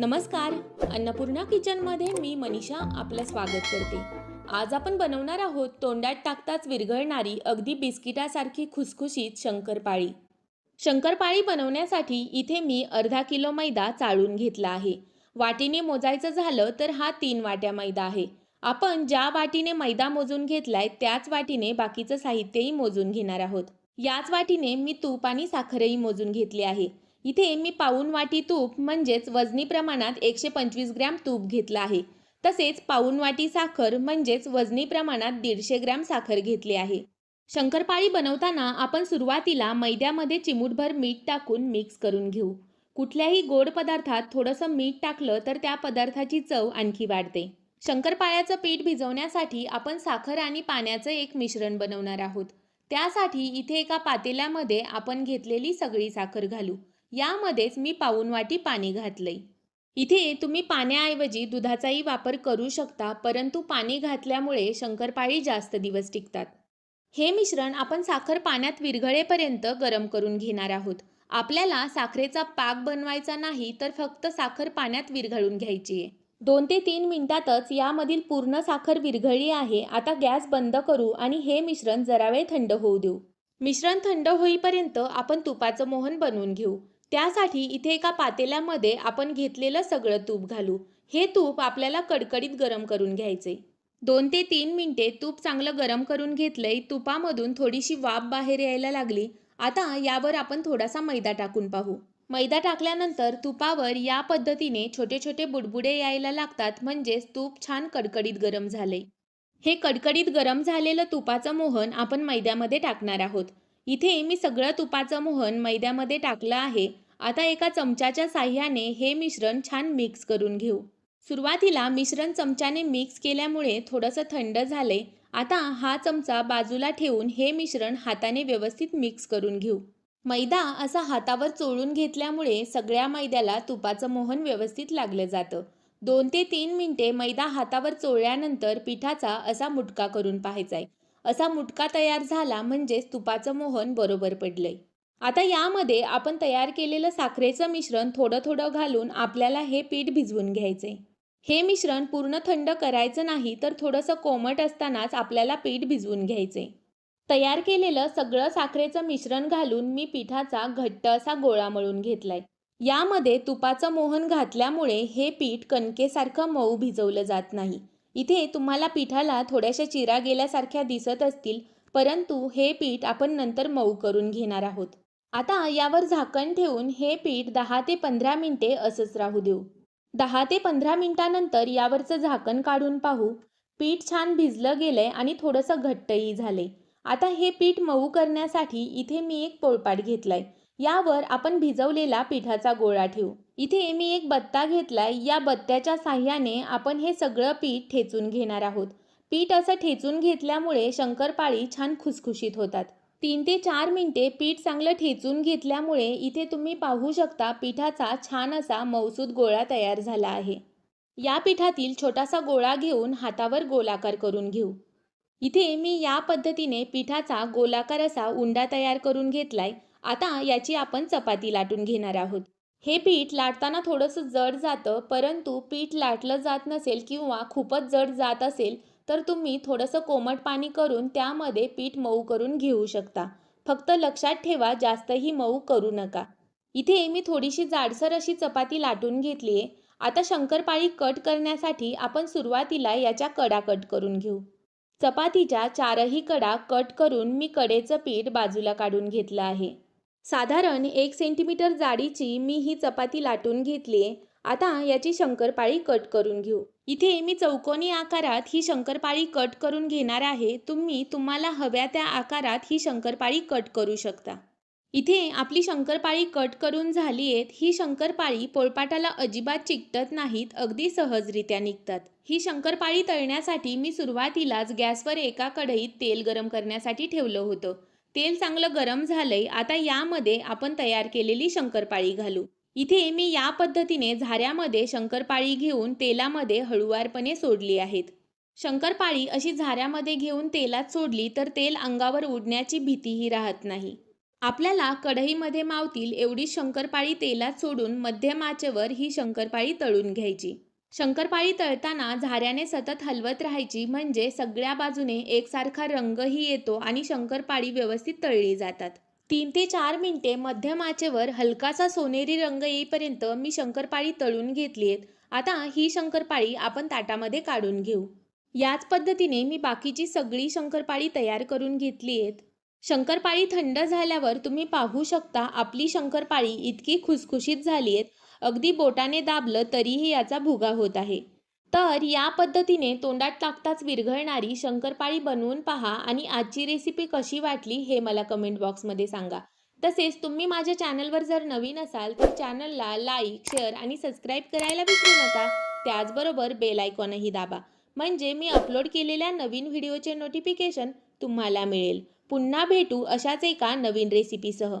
नमस्कार. अन्नपूर्णा किचनमध्ये मी मनीषा आपलं स्वागत करते. आज आपण बनवणार आहोत तोंडात टाकताच विरघळणारी अगदी बिस्किटासारखी खुसखुशीत शंकरपाळी. शंकरपाळी बनवण्यासाठी इथे मी अर्धा किलो मैदा चाळून घेतला आहे. वाटीने मोजायचं झालं तर हा तीन वाट्या मैदा आहे. आपण ज्या वाटीने मैदा मोजून घेतलाय त्याच वाटीने बाकीचं साहित्यही मोजून घेणार आहोत. याच वाटीने मी तूप आणि साखरही मोजून घेतली आहे. इथे मी पाऊन वाटी तूप म्हणजेच वजनी प्रमाणात एकशे पंचवीस ग्रॅम तूप घेतलं आहे. तसेच पाऊन वाटी साखर म्हणजेच वजनी प्रमाणात दीडशे ग्रॅम साखर घेतली आहे. शंकरपाळी बनवताना आपण सुरुवातीला मैद्यामध्ये चिमूटभर मीठ टाकून मिक्स करून घेऊ. कुठल्याही गोड पदार्थात थोडंसं मीठ टाकलं तर त्या पदार्थाची चव आणखी वाढते. शंकरपाळ्याचं पीठ भिजवण्यासाठी आपण साखर आणि पाण्याचं एक मिश्रण बनवणार आहोत. त्यासाठी इथे एका पातेल्यामध्ये आपण घेतलेली सगळी साखर घालू. यामध्येच मी पाऊनवाटी पाणी घातलंय. इथे तुम्ही पाण्याऐवजी दुधाचाही वापर करू शकता परंतु पाणी घातल्यामुळे शंकरपाळी जास्त दिवस टिकतात. हे मिश्रण आपण साखर पाण्यात विरघळेपर्यंत गरम करून घेणार आहोत. आपल्याला साखरेचा पाक बनवायचा नाही तर फक्त साखर पाण्यात विरघळून घ्यायची आहे. दोन ते तीन मिनिटातच यामधील पूर्ण साखर विरघळली आहे. आता गॅस बंद करू आणि हे मिश्रण जरा वेळ थंड होऊ देऊ. मिश्रण थंड होईपर्यंत आपण तुपाचं मोहन बनवून घेऊ. त्यासाठी इथे एका पातेल्यामध्ये आपण घेतलेलं सगळं तूप घालू. हे तूप आपल्याला कडकडीत गरम करून घ्यायचे. दोन ते तीन मिनिटे तूप चांगलं गरम करून घेतलंय तुपामधून थोडीशी वाफ बाहेर यायला लागली. आता यावर आपण थोडासा मैदा टाकून पाहू. मैदा टाकल्यानंतर तुपावर या पद्धतीने छोटे छोटे बुडबुडे यायला लागतात म्हणजेच तूप छान कडकडीत गरम झाले हे कडकडीत गरम झालेलं तुपाचं मोहन आपण मैद्यामध्ये टाकणार आहोत. इथे मी सगळं तुपाचं मोहन मैद्यामध्ये टाकलं आहे. आता एका चमच्याच्या साह्याने हे मिश्रण छान मिक्स करून घेऊ. सुरुवातीला मिश्रण चमच्याने मिक्स केल्यामुळे थोडंसं थंड झाले. आता हा चमचा बाजूला ठेवून हे मिश्रण हाताने व्यवस्थित मिक्स करून घेऊ. मैदा असा हातावर चोळून घेतल्यामुळे सगळ्या मैद्याला तुपाचं मोहन व्यवस्थित लागलं जातं. दोन ते तीन मिनिटे मैदा हातावर चोळल्यानंतर पिठाचा असा मुटका करून पाहायचा आहे असा मुटका तयार झाला म्हणजेच तुपाचं मोहन बरोबर पडलंय. आता यामध्ये आपण तयार केलेलं साखरेचं मिश्रण थोडं थोडं घालून आपल्याला हे पीठ भिजवून घ्यायचे हे मिश्रण पूर्ण थंड करायचं नाही तर थोडंसं कोमट असतानाच आपल्याला पीठ भिजवून घ्यायचे तयार केलेलं सगळं साखरेचं मिश्रण घालून मी पिठाचा घट्ट असा गोळा मळून घेतलाय. यामध्ये तुपाचं मोहन घातल्यामुळे हे पीठ कणकेसारखं मऊ भिजवलं जात नाही. इथे तुम्हाला पिठाला थोड्याशा चिरा गेल्यासारख्या दिसत असतील परंतु हे पीठ आपण नंतर मऊ करून घेणार आहोत. आता यावर झाकण ठेवून हे पीठ दहा ते पंधरा मिनिटे असंच राहू देऊ. दहा ते पंधरा मिनिटानंतर यावरचं झाकण काढून पाहू. पीठ छान भिजलं गेलंय आणि थोडंसं घट्टही झाले आता हे पीठ मऊ करण्यासाठी इथे मी एक पोळपाट घेतलाय. यावर आपण भिजवलेला पिठाचा गोळा ठेवू. इथे मी एक बत्ता घेतलाय. या बत्त्याच्या साह्याने आपण हे सगळं पीठ ठेचून घेणार आहोत. पीठ असं ठेचून घेतल्यामुळे शंकरपाळी छान खुसखुशीत होतात. तीन ते चार मिनिटे पीठ चांगलं ठेचून घेतल्यामुळे इथे तुम्ही पाहू शकता पिठाचा छान असा मौसूद गोळा तयार झाला आहे. या पिठातील छोटासा गोळा घेऊन हातावर गोलाकार करून घेऊ. इथे मी या पद्धतीने पिठाचा गोलाकार असा उंडा तयार करून घेतलाय. आता याची आपण चपाती लाटून घेणार आहोत. हे पीठ लाटताना थोडंसं जड जातं परंतु पीठ लाटलं जात नसेल किंवा खूपच जड जात असेल तर तुम्ही थोडंसं कोमट पाणी करून त्यामध्ये पीठ मऊ करून घेऊ शकता. फक्त लक्षात ठेवा जास्तही मऊ करू नका. इथे मी थोडीशी जाडसर अशी चपाती लाटून घेतली आहे. आता शंकरपाळी कट करण्यासाठी आपण सुरुवातीला याच्या कडा कट करून घेऊ. चपातीच्या चारही कडा कट करून मी कडेचं पीठ बाजूला काढून घेतलं आहे. साधारण एक सेंटीमीटर जाडीची मी ही चपाती लाटून घेतली आता याची शंकरपाळी कट करून घेऊ. इथे मी चौकोनी आकारात ही शंकरपाळी कट करून घेणार आहे. तुम्ही तुम्हाला हव्या त्या आकारात ही शंकरपाळी कट करू शकता. इथे आपली शंकरपाळी कट करून झाली आहेत. ही शंकरपाळी पोळपाटाला अजिबात चिकटत नाहीत अगदी सहजरित्या निघतात. ही शंकरपाळी तळण्यासाठी मी सुरुवातीलाच गॅसवर एका कढईत तेल गरम करण्यासाठी ठेवलं होतं. तेल चांगलं गरम झालंय आता यामध्ये आपण तयार केलेली शंकरपाळी घालू. इथे मी या पद्धतीने झाऱ्यामध्ये शंकरपाळी घेऊन तेलामध्ये हळुवारपणे सोडली आहेत. शंकरपाळी अशी झाऱ्यामध्ये घेऊन तेलात सोडली तर तेल अंगावर उडण्याची भीतीही राहत नाही. आपल्याला कढईमध्ये मावतील एवढी शंकरपाळी तेलात सोडून मध्यम आचेवर ही शंकरपाळी तळून घ्यायची. शंकरपाळी तळताना झाऱ्याने सतत हलवत राहायची म्हणजे सगळ्या बाजूने एकसारखा रंगही येतो आणि शंकरपाळी व्यवस्थित तळली जातात. तीन ते चार मिनिटे मध्यम आचेवर हलकासा सोनेरी रंग येईपर्यंत मी शंकरपाळी तळून घेतली आहेत. आता ही शंकरपाळी आपण ताटामध्ये काढून घेऊ. याच पद्धतीने मी बाकीची सगळी शंकरपाळी तयार करून घेतली आहेत. शंकरपाळी थंड झाल्यावर तुम्ही पाहू शकता आपली शंकरपाळी इतकी खुसखुशीत झाली आहेत. अगदी बोटाने दाबलं तरीही याचा भुगा होत आहे. तर या पद्धतीने तोंडात टाकताच विरघळणारी शंकरपाळी बनवून पहा आणि आजची रेसिपी कशी वाटली हे मला कमेंट बॉक्समध्ये सांगा. तसेच तुम्ही माझ्या चॅनलवर जर नवीन असाल तर चॅनलला लाईक शेअर आणि सबस्क्राईब करायला विसरू नका. त्याचबरोबर बेल आयकॉनही दाबा. म्हणजे मी अपलोड केलेल्या नवीन व्हिडिओचे नोटिफिकेशन तुम्हाला मिळेल. पुन्हा भेटू अशाच एका नवीन रेसिपीसह